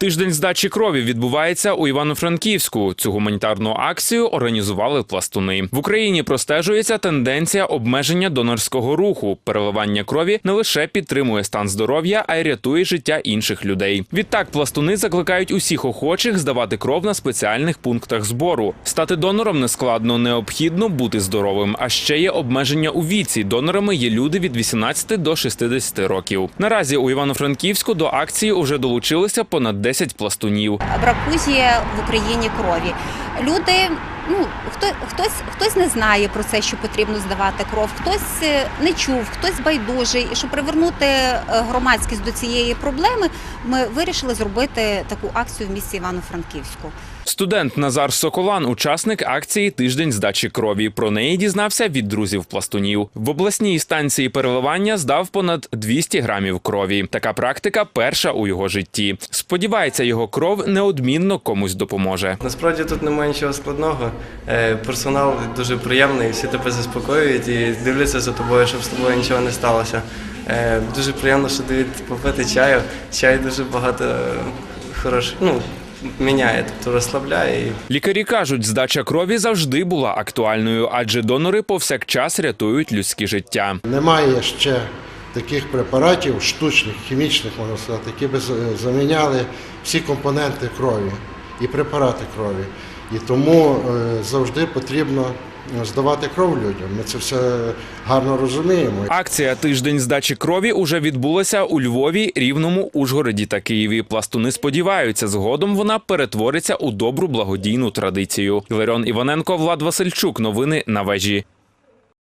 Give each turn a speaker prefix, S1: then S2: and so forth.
S1: Тиждень здачі крові відбувається у Івано-Франківську. Цю гуманітарну акцію організували пластуни. В Україні простежується тенденція обмеження донорського руху. Переливання крові не лише підтримує стан здоров'я, а й рятує життя інших людей. Відтак пластуни закликають усіх охочих здавати кров на спеціальних пунктах збору. Стати донором нескладно, необхідно бути здоровим. А ще є обмеження у віці. Донорами є люди від 18 до 60 років. Наразі у Івано-Франківську до акції уже долучилися понад 10 пластунів.
S2: Бракузія в Україні крові. Люди, ну хто хтось хтось не знає про це, що потрібно здавати кров, хтось е, не чув, хтось байдужий. І щоб привернути е, громадськість до цієї проблеми, ми вирішили зробити таку акцію в місті Івано-Франківську.
S1: Студент Назар Соколан, учасник акції Тиждень здачі крові. Про неї дізнався від друзів пластунів. В обласній станції переливання здав понад 200 грамів крові. Така практика перша у його житті. Сподівається, його кров неодмінно комусь допоможе.
S3: Насправді тут немає нічого складного. Е, Персонал дуже приємний, всі тебе заспокоюють і дивляться за тобою, щоб з тобою нічого не сталося. Е, Дуже приємно, що дають попити чаю. Чай дуже багато е, хороший, ну, міняє, тобто розслабляє.
S1: Лікарі кажуть, здача крові завжди була актуальною, адже донори повсякчас рятують людське життя.
S4: Немає ще таких препаратів, штучних, хімічних, можна сказати, які за- заміняли всі компоненти крові і препарати крові. І тому е, завжди потрібно здавати кров людям. Ми це все гарно розуміємо.
S1: Акція Тиждень здачі крові уже відбулася у Львові, Рівному, Ужгороді та Києві. Пластуни сподіваються, згодом вона перетвориться у добру благодійну традицію. Іларіон Іваненко, Влад Васильчук. Новини на вежі.